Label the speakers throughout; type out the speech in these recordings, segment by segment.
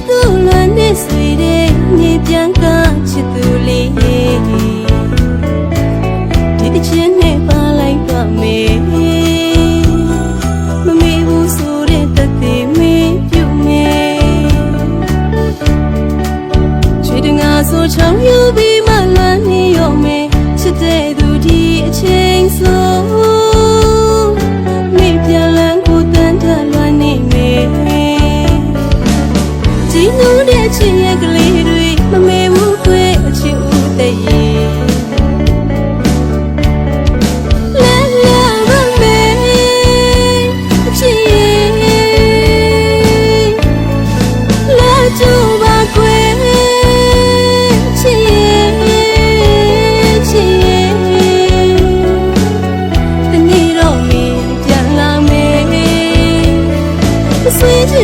Speaker 1: စ်သူလွမ်းနေဆွေတဲ့မြေပြန်ကချစ်သူလေး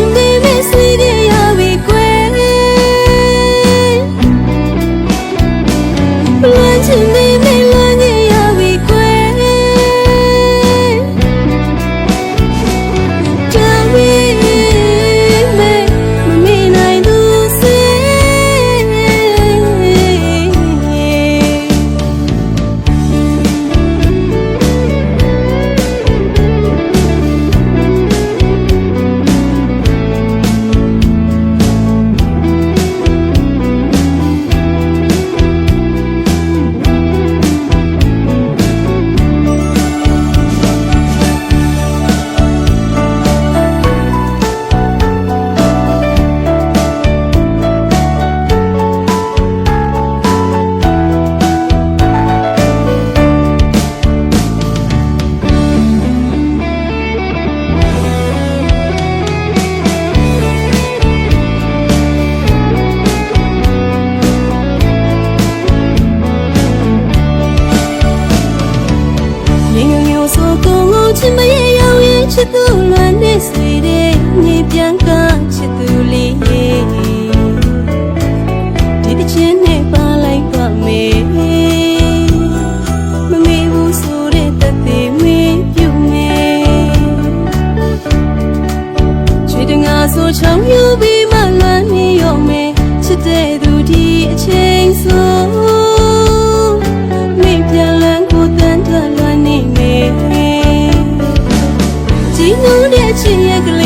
Speaker 1: ဆွေးချ ငငမျိုးဆိုကုန်းကုန်ချစ်မရရောက်ရင်ချစ်သူလွမ်းနေဆွေတဲ့မြေပြန်ကချစ်သူလေးဒီတစ်ချင်းနဲ့ပါလိုက်တော့မေမမေဘူးဆိုတဲ့တသက်မေပြုမေချွေတငါဆိုချောင်းယူပြီးမှလွမ်းနေရောမေချစ်တဲ့သူဒီအချိန်ဆို လွမ်း